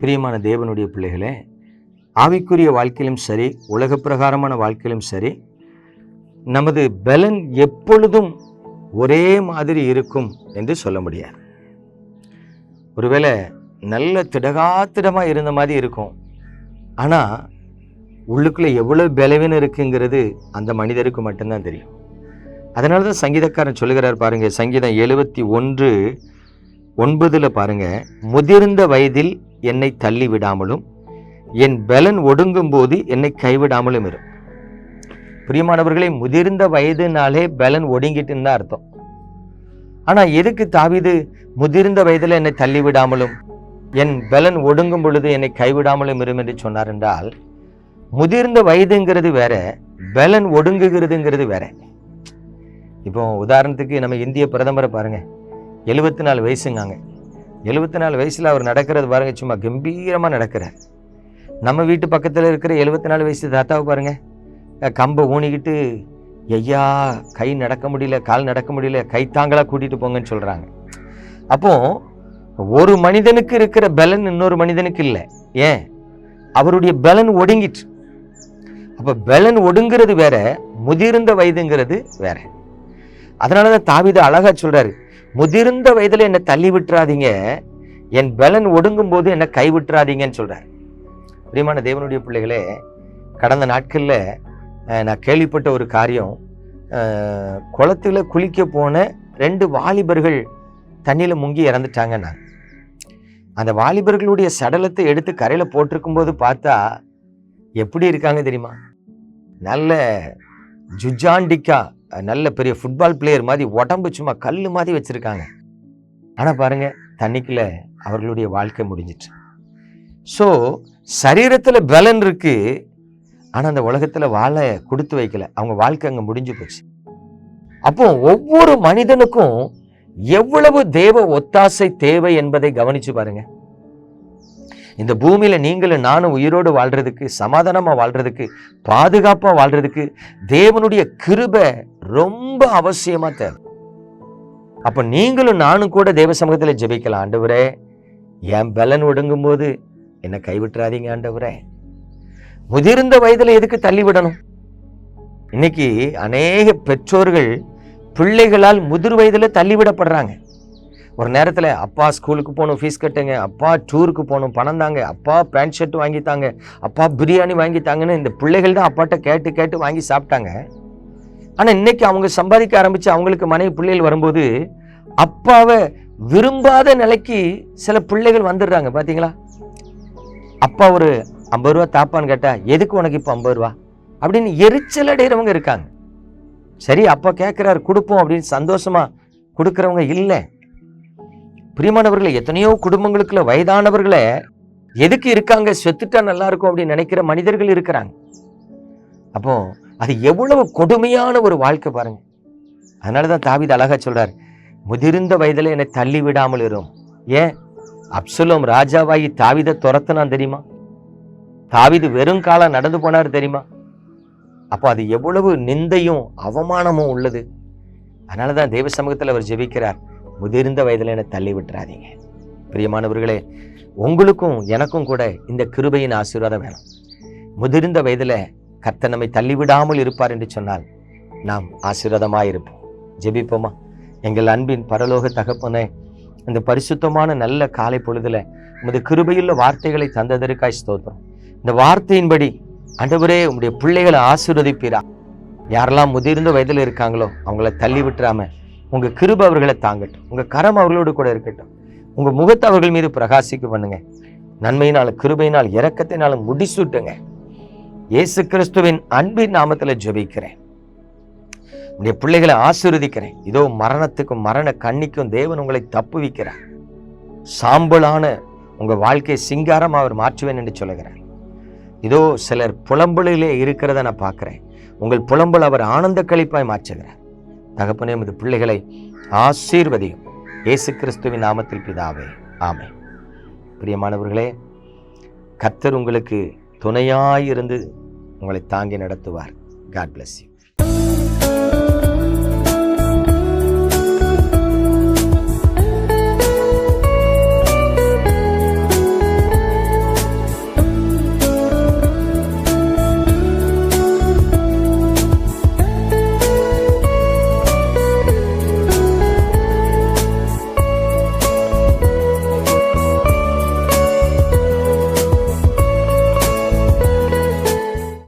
பிரியமான தேவனுடைய பிள்ளைகளே ஆவிக்குரிய வாழ்க்கையிலும் சரி உலக பிரகாரமான வாழ்க்கையிலும் சரி நமது பலன் எப்பொழுதும் ஒரே மாதிரி இருக்கும் என்று சொல்ல முடியாது. ஒருவேளை நல்ல திடகாத்திடமாக இருந்த மாதிரி இருக்கும். ஆனால் உள்ளுக்குள்ளே எவ்வளோ பலவீனம் இருக்குங்கிறது அந்த மனிதருக்கு மட்டும்தான் தெரியும். அதனால தான் சங்கீதக்காரன் சொல்லுகிறார் பாருங்கள் சங்கீதம் எழுபத்தி ஒன்று ஒன்பதுல பாருங்க முதிர்ந்த வயதில் என்னை தள்ளி விடாமலும் என் பலன் ஒடுங்கும் போது என்னை கைவிடாமலும் இரு. பிரியமானவர்களே முதிர்ந்த வயதுனாலே பலன் ஒடுங்கிட்டுன்னு தான் அர்த்தம். ஆனா எதுக்கு தாவிது முதிர்ந்த வயதில் என்னை தள்ளி விடாமலும் என் பலன் ஒடுங்கும் பொழுது என்னை கைவிடாமலும் இரும் என்று சொன்னார் என்றால் முதிர்ந்த வயதுங்கிறது வேற பலன் ஒடுங்குகிறதுங்கிறது வேற. இப்போ உதாரணத்துக்கு நம்ம இந்திய பிரதமரை பாருங்கள் எழுபத்தி நாலு வயசுங்காங்க. எழுபத்தி நாலு வயசில் அவர் நடக்கிறது பாருங்க சும்மா கம்பீரமாக நடக்கிறார். நம்ம வீட்டு பக்கத்தில் இருக்கிற எழுபத்தி நாலு வயசு தாத்தாவை பாருங்க. கம்பை ஊனிக்கிட்டு ஐயா கை நடக்க முடியல கால் நடக்க முடியல கை தாங்களாக கூட்டிகிட்டு போங்கன்னு சொல்கிறாங்க அப்போது ஒரு மனிதனுக்கு இருக்கிற பலன் இன்னொரு மனிதனுக்கு இல்லை. ஏன்? அவருடைய பலன் ஒடுங்கிட்டு அப்போ பலன் ஒடுங்கிறது வேற முதிர்ந்த வயதுங்கிறது வேற. அதனால தான் தாவித அழகாக சொல்கிறாரு முதிர்ந்த வயதில் என்னை தள்ளி விட்டுறாதீங்க. என் பலன் ஒடுங்கும் போது என்னை கை விட்டுறாதீங்கன்னு பிரியமான தேவனுடைய பிள்ளைகளே கடந்த நாட்களில் நான் கேள்விப்பட்ட ஒரு காரியம். குளத்தில் குளத்துல குளிக்க போன ரெண்டு வாலிபர்கள் தண்ணியில் முங்கி இறந்துட்டாங்க நான் அந்த வாலிபர்களுடைய சடலத்தை எடுத்து கரையில் போட்டிருக்கும் போது பார்த்தா எப்படி இருக்காங்க தெரியுமா? நல்ல ஜுஜாண்டிக்கா நல்ல பெரிய ஃபுட்பால் பிளேயர் மாதிரி உடம்பு சும்மா கல் மாதிரி வச்சுருக்காங்க. ஆனால் பாருங்கள் தண்ணிக்குள்ள அவர்களுடைய வாழ்க்கை முடிஞ்சிட்டு ஸோ சரீரத்தில் பலன் இருக்குது ஆனால் அந்த உலகத்தில் வாழை கொடுத்து வைக்கல. அவங்க வாழ்க்கை அங்கே முடிஞ்சு போச்சு. அப்போ ஒவ்வொரு மனிதனுக்கும் எவ்வளவு தேவ ஒத்தாசை தேவை என்பதை கவனிச்சு பாருங்கள் இந்த பூமியில் நீங்களும் நானும் உயிரோடு வாழ்கிறதுக்கு சமாதானமாக வாழ்கிறதுக்கு பாதுகாப்பாக வாழ்கிறதுக்கு தேவனுடைய கிருபை ரொம்ப அவசியமாக தேவை. அப்போ நீங்களும் நானும் கூட தேவ சமூகத்தில் ஜெபிக்கலாம். ஆண்டவரே என் பலன் ஒடுங்கும் போது என்னை கைவிட்டுறாதீங்க ஆண்டவரே. முதிர்ந்த வயதில் எதுக்கு தள்ளிவிடணும் இன்னைக்கு அநேக பெற்றோர்கள் பிள்ளைகளால் முதிர் வயதில் தள்ளிவிடப்படுறாங்க ஒரு நேரத்தில் அப்பா ஸ்கூலுக்கு போகணும் ஃபீஸ் கட்டுங்க. அப்பா டூருக்கு போகணும் பணம் தாங்க. அப்பா பேண்ட் ஷர்ட் வாங்கித்தாங்க அப்பா பிரியாணி வாங்கித்தாங்கன்னு இந்த பிள்ளைகள் தான் அப்பாட்ட கேட்டு கேட்டு வாங்கி சாப்பிட்டாங்க. ஆனால் இன்னைக்கு அவங்க சம்பாதிக்க ஆரம்பித்து அவங்களுக்கு மனைவி பிள்ளைகள் வரும்போது அப்பாவை விரும்பாத நிலைக்கு சில பிள்ளைகள் வந்துடுறாங்க. பார்த்தீங்களா அப்பா ஒரு ஐம்பது ரூபா தாப்பான்னு கேட்டால் எதுக்கு உனக்கு இப்போ ஐம்பது ரூபா? அப்படின்னு எரிச்சல் அடைகிறவங்க இருக்காங்க. சரி அப்பா கேட்குறாரு கொடுப்போம் அப்படின்னு சந்தோஷமாக கொடுக்குறவங்க இல்லை. பிரியமானவர்களை எத்தனையோ குடும்பங்களுக்குள்ள வயதானவர்களை எதுக்கு இருக்காங்க? செத்துட்டா நல்லா இருக்கும் அப்படின்னு நினைக்கிற மனிதர்கள் இருக்கிறாங்க. அப்போ அது எவ்வளவு கொடுமையான ஒரு வாழ்க்கை பாருங்க. அதனாலதான் தாவித அழகா சொல்றார் முதிர்ந்த வயதில் என்னை தள்ளி விடாமல் இருக்கும் ஏன்? அப்சலோம் ராஜாவாகி தாவித துரத்தினான் தெரியுமா? தாவிது வெறும் காலம் நடந்து போனார் தெரியுமா? அப்போ அது எவ்வளவு நிந்தையும் அவமானமும் உள்ளது. அதனாலதான் தேவ சமூகத்தில் அவர் ஜெபிக்கிறார். முதிர்ந்த வயதில் என்னை தள்ளி விட்டுறாதீங்க. பிரியமானவர்களே உங்களுக்கும் எனக்கும் கூட இந்த கிருபையின் ஆசீர்வாதம் வேணும். முதிர்ந்த வயதில் கர்த்தர் நம்மை தள்ளிவிடாமல் இருப்பார் என்று சொன்னால் நாம் ஆசீர்வாதமாக இருப்போம். ஜெபிப்போமா? எங்கள் அன்பின் பரலோக தகப்பனே இந்த பரிசுத்தமான நல்ல காலை பொழுதுல உமது கிருபையுள்ள வார்த்தைகளை தந்ததற்காய் ஸ்தோத்திரம். இந்த வார்த்தையின்படி அன்றுவரே உங்களுடைய பிள்ளைகளை ஆசீர்வதிப்பீரா? யாரெல்லாம் முதிர்ந்த வயதில் இருக்காங்களோ அவங்கள தள்ளி விட்டுறாம உங்கள் கிருப அவர்களை தாங்கட்டும். உங்கள் கரம் அவர்களோடு கூட இருக்கட்டும். உங்கள் முகத்தை அவர்கள் மீது பிரகாசிக்க பண்ணுங்க. நன்மையினால் கிருபையினால் இரக்கத்தினாலும் முடிசூட்டுங்க. இயேசு கிறிஸ்துவின் அன்பின் நாமத்தில் ஜெபிக்கிறேன். உடைய பிள்ளைகளை ஆசீர்வதிக்கிறேன். இதோ மரணத்துக்கும் மரண கண்ணிக்கும் தேவன் உங்களை தப்புவிக்கிறார் சாம்பலான உங்கள் வாழ்க்கையை சிங்காரம் அவர் மாற்றுவேன் என்று சொல்லுகிறார். இதோ சிலர் புலம்பலிலே இருக்கிறத நான் பார்க்குறேன். உங்கள் புலம்பல் அவர் ஆனந்த கழிப்பாய் மாற்றுகிறார். தகப்பனே உமது பிள்ளைகளை ஆசீர்வதியும். இயேசு கிறிஸ்துவின் நாமத்தில் பிதாவே ஆமென். பிரியமானவர்களே கர்த்தர் உங்களுக்கு துணையாயிருந்து உங்களை தாங்கி நடத்துவார். God bless you